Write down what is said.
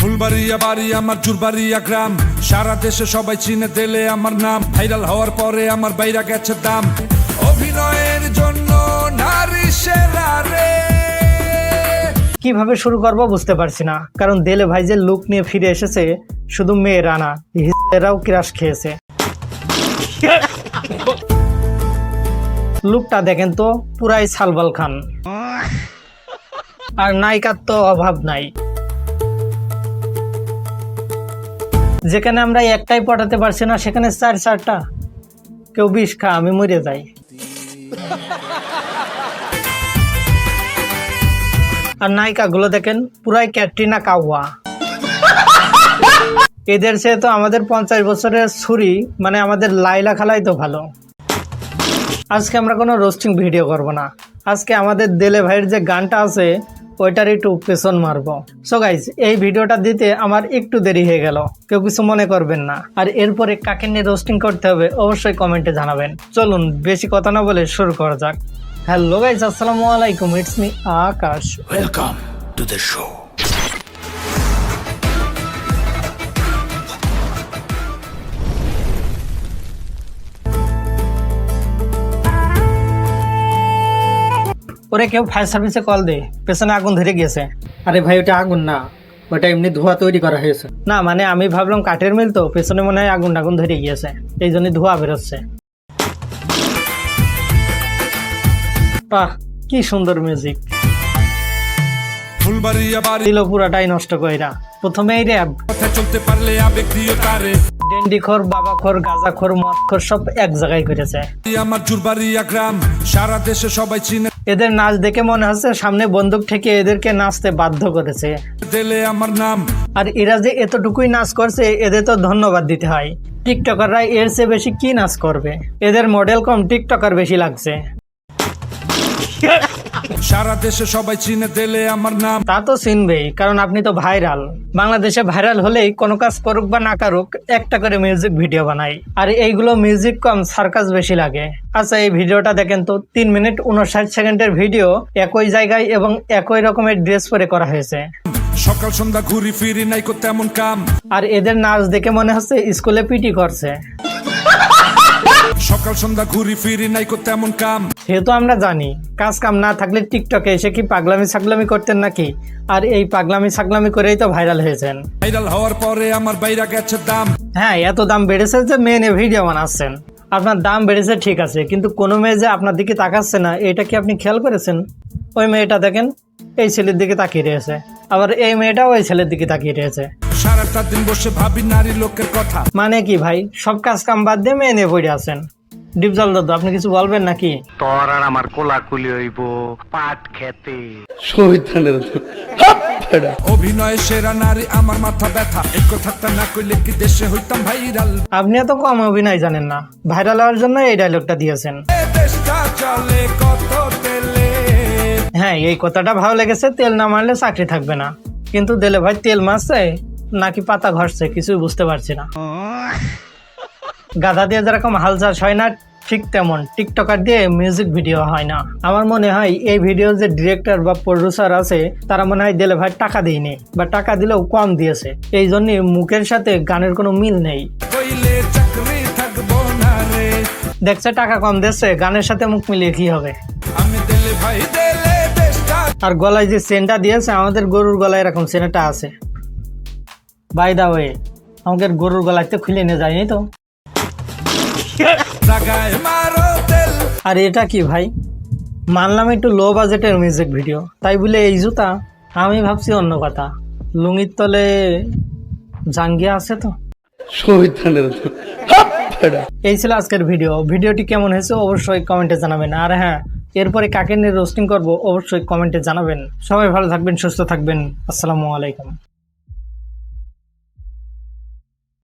ফুলবাড়িয়া বাড়ি, আমার জুরবাড়িয়া গ্রাম। সারা দেশে সবাই চিনে দিলে আমার নাম। ভাইরাল হওয়ার পরে আমার বাইরা গেছে দাম। অভিনয়ের জন্য নারী সেরা কীভাবে শুরু করব বুঝতে পারছি না। কারণ দেলে ভাই যে লুক নিয়ে ফিরে এসেছে, শুধু মেয়েরা না এরাও ক্রাশ খেয়েছে। লুকটা দেখেন তো, পুরাই সালবাল খান। আর নায়িকার তো অভাব নাই। যেখানে আমরা একটাই পটাতে পারছি না, সেখানে চার চারটা। কেউ বিষ খা আমি মরে যাই। আর নায়িকাগুলো দেখেন, পুরাই ক্যাটরিনা কাওয়া। এদের চেয়ে তো আমাদের পঞ্চাশ বছরের ছুরি মানে আমাদের লাইলা খালাই তো ভালো। আজকে আমরা কোনো রোস্টিং ভিডিও করব না। আজকে আমাদের দেলে ভাইয়ের যে গানটা আছে ওইটার একটু পেছন মারবো সো গাইজ এই ভিডিওটা দিতে আমার একটু দেরি হয়ে গেল। কেউ কিছু মনে করবেন না। আর এরপরে কাকে নিয়ে রোস্টিং করতে হবে অবশ্যই কমেন্টে জানাবেন। চলুন, বেশি কথা না বলে শুরু করা যাক। হ্যালো গাইজ আসসালামু আলাইকুম it's me Akash. Welcome to the show ওরে কেউ ফায়ার সার্ভিসে কল দে। পেছনে আগুন ধরে গিয়েছে। আরে ভাই ওটা আগুন না। ওটা এমনি ধোঁয়া তৈরি করা হয়েছে। না মানে আমি ভাবলাম কাঠের মিল তো পেছনে মনে হয় আগুন আগুন ধরে গিয়েছে। এই জন্য ধোঁয়া বেরোচ্ছে। বাহ কি সুন্দর মিউজিক দিল পুরাটাই নষ্ট কইরা। প্রথমে এই র্যাব চলতে পারলে আবেগ দিয়ে তারে। ডেন্ডিখোর বাবাখোর গাঁজাখোর মদখোর সব এক জায়গায় করেছে আমার জুরবাড়িয়া গ্রাম সারা দেশে সবাই চিনে। এদের নাচ দেখে মনে হচ্ছে সামনে বন্দুক থেকে এদেরকে নাচতে বাধ্য করেছে। দিলে আমার নাম। আর এরা যে এতটুকুই নাচ করছে এদের তো ধন্যবাদ দিতে হয়। টিকটকাররা এর চেয়ে বেশি কি নাচ করবে? এদের মডেল কম টিকটকার বেশি লাগছে। সারা দেশে সবাই চিনে দিলে আমার নাম। তা তো চিনবেই কারণ আপনি তো ভাইরাল। বাংলাদেশে ভাইরাল হলেই কোনো কাজ করুক বা না করুক একটা করে মিউজিক ভিডিও বানাই। আর এইগুলো মিউজিক কম সার্কাস বেশি লাগে। আচ্ছা এই ভিডিওটা দেখেন তো তিন মিনিট উনষাট সেকেন্ডের ভিডিও একই জায়গায় এবং একই রকমের ড্রেস পরে করা হয়েছে। সকাল সন্ধ্যা ঘুরি ফিরি নাই করতে এমন কাম। আর এদের নাচ দেখে মনে হচ্ছে স্কুলে পিটি করছে। সকাল সন্ধ্যা ঘুরি ফিরি নাই করতে এমন কাম। সেহেতু আমরা জানি কাজ কাম না থাকলে টিকটকে এসে কি পাগলামি ছাগলামি করতেন নাকি? আর এই পাগলামি ছাগলামি করেই তো ভাইরাল হয়েছেন। ভাইরাল হওয়ার পরে আমার বাইরা গেছে দাম। হ্যাঁ এত দাম বেড়েছে যে মেয়ে নিয়ে ভিডিও বানাচ্ছেন। আপনার দাম বেড়েছে ঠিক আছে কিন্তু কোনো মেয়ে যে আপনার দিকে তাকাচ্ছে না এটা কি আপনি খেয়াল করেছেন? ওই মেয়েটা দেখেন এই ছেলের দিকে তাকিয়ে রয়েছে। আবার এই মেয়েটাও ওই ছেলের দিকে তাকিয়ে রয়েছে। সারাটা দিন বসে ভাবি নারী লোকের কথা। মানে কি ভাই? সব কাজ কাম বাদ দিয়ে মেয়ে নিয়ে পড়ে আছেন। ডিপজল দাদু আপনি কিছু বলবেন নাকি? তোর আর আমার কোলাকুলি হইব পাট খেতে। অভিনয় সেরা নারী আমার মাথা ব্যথা। কথাটা না কইলে কি দেশে হইতাম ভাইরাল? আপনি এত কম অভিনয় জানেন না। ভাইরাল হওয়ার জন্য এই ডায়লগটা দিয়েছেন। দেশটা চলে কত তেলে? হ্যাঁ এই কথাটা ভালো লেগেছে তেল না মারলে চাকরি থাকবে না। কিন্তু দিলে ভাই তেল মারছে নাকি পাতা ঘষছে, কিছুই বুঝতে পারছি না। গাধা দিয়ে যেরকম হাল চাষ হয় না, ঠিক তেমন। টিকটকার দিয়ে মিউজিক ভিডিও হয় না। আমার মনে হয় এই ভিডিও যে ডিরেক্টর বা প্রডিউসার আছে, তারা মনে হয় দিলে ভাই টাকা দিইনি বা টাকা দিলেও কম দিয়েছে। এই জন্য মুখের সাথে গানের কোনো মিল নেই। দেখছে টাকা কম দিচ্ছে গানের সাথে মুখ মিলিয়ে কি হবে? আর গলায় যে সেন্টটা দিয়েছে, আমাদের গরুর গলায় এরকম সেন্টটা আছে। বাই দা ওয়ে আমাদের গরুর গলায় তো খুলে নিয়ে যায়নি তো। আর এটা কি ভাই? মানলাম একটু লো বাজেটের মিউজিক ভিডিও তাই বলে এই জুতা আমি ভাবছি অন্য কথা। লুঙ্গির তলে জাঙ্গিয়া আছে তো? এই ছিল আজকের ভিডিও ভিডিওটি কেমন হয়েছে অবশ্যই কমেন্টে জানাবেন। আর হ্যাঁ এরপরে কাকে নিয়ে রোস্টিং করব অবশ্যই কমেন্টে জানাবেন। সবাই ভালো থাকবেন সুস্থ থাকবেন। আসসালামু আলাইকুম।